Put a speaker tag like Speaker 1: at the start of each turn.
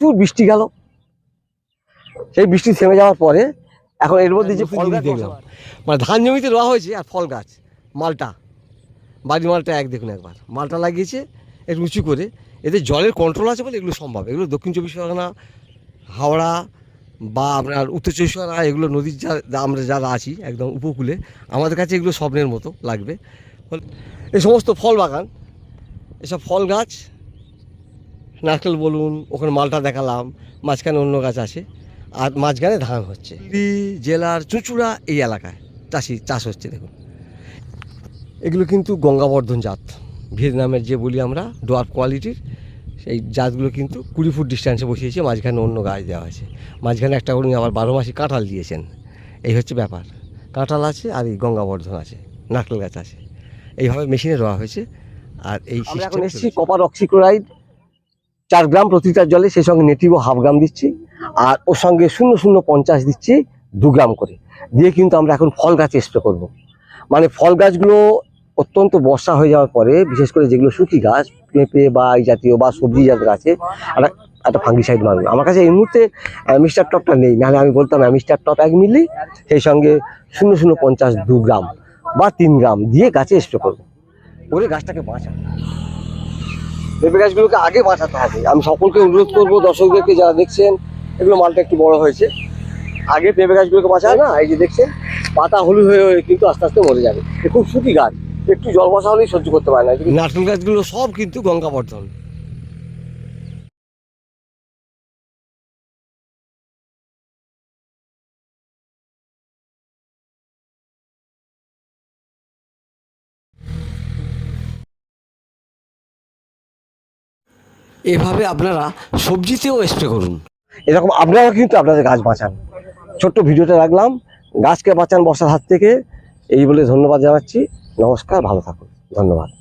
Speaker 1: প্রচুর বৃষ্টি গেল। সেই বৃষ্টি থেমে যাওয়ার পরে এখন এর মধ্যে যে ফল গাছ দেখলাম। মানে ধান জমিতে রোয়া হয়েছে আর ফল গাছ মালটা। বাড়ি মালটা এক দেখুন একবার। মালটা লাগিয়েছে একটু উঁচু করে। এতে জলের কন্ট্রোল আছে বলে এগুলো সম্ভব। এগুলো দক্ষিণ চব্বিশ পরগনা হাওড়া বা আপনার উত্তর চব্বিশ পরগনা এগুলো নদীর যা যা আমরা যারা আছি একদম উপকূলে আমাদের কাছে এগুলো স্বপ্নের মতো লাগবে। এই সমস্ত ফল বাগান এসব ফল গাছ নারকেল বলুন ওখানে মালটা দেখালাম মাঝখানে অন্য গাছ আছে আর মাঝখানে ধান হচ্ছে। জেলার চুঁচুড়া এই এলাকায় চাষি চাষ হচ্ছে দেখুন। এগুলো কিন্তু গঙ্গাবর্ধন জাত। ভিয়েতনামের যে বলি আমরা ডোয়ার কোয়ালিটির সেই জাতগুলো কিন্তু কুড়ি ফুট ডিস্ট্যান্সে বসিয়েছে মাঝখানে অন্য গাছ দেওয়া আছে মাঝখানে একটা উনি আবার বারো মাসি কাঁঠাল দিয়েছেন। এই হচ্ছে ব্যাপার। কাঁঠাল আছে আর এই গঙ্গাবর্ধন আছে নারকেল গাছ আছে। এইভাবে মেশিনে দেওয়া হয়েছে আর এই
Speaker 2: এখন এসেছি
Speaker 1: কপার অক্সিক্লোরাইড চার গ্রাম প্রতি লিটার জলে সেই সঙ্গে নেটিভও হাফ গ্রাম দিচ্ছি, আর ওর সঙ্গে শূন্য শূন্য পঞ্চাশ দিচ্ছি দু গ্রাম করে। দিয়ে কিন্তু আমরা এখন ফল গাছ স্প্রে করব। মানে ফল গাছগুলো অত্যন্ত বর্ষা হয়ে যাওয়ার পরে, বিশেষ করে যেগুলো শুকি গাছ, পেঁপে বা এই জাতীয় বা সবজি জাতীয় গাছে, একটা একটা ফাঙ্গিসাইড মারবে আমার কাছে এই মুহূর্তে মিস্টার টপটা নেই, নাহলে আমি বলতাম মিস্টার টপ এক মিলি, সেই সঙ্গে শূন্য শূন্য পঞ্চাশ দু গ্রাম বা তিন গ্রাম দিয়ে গাছে স্প্রে করব। করে গাছটাকে বাঁচাবো পেঁপে গাছগুলোকে আগে বাঁচাতে হবে। আমি সকলকে অনুরোধ করব, দর্শকদেরকে যারা দেখছেন, এগুলো মালটা একটু বড় হয়েছে। আগে পেঁপে গাছগুলোকে বাঁচায় না, এই যে দেখছেন, পাতা হলুদ হয়ে হয়ে কিন্তু আস্তে আস্তে মরে যাবে। খুব সুখী গাছ, একটু জল বসা হলেই সহ্য করতে পারে না। নারকেল গাছগুলো সব কিন্তু গঙ্গা গঙ্গাবর্ধন। এভাবে আপনারা সবজিতেও স্প্রে করুন। এরকম আপনারা কিন্তু আপনাদের গাছ বাঁচান। ছোট্ট ভিডিওটা রাখলাম। গাছকে বাঁচান বর্ষার হাত থেকে। এই বলে ধন্যবাদ জানাচ্ছি। নমস্কার, ভালো থাকুন। ধন্যবাদ।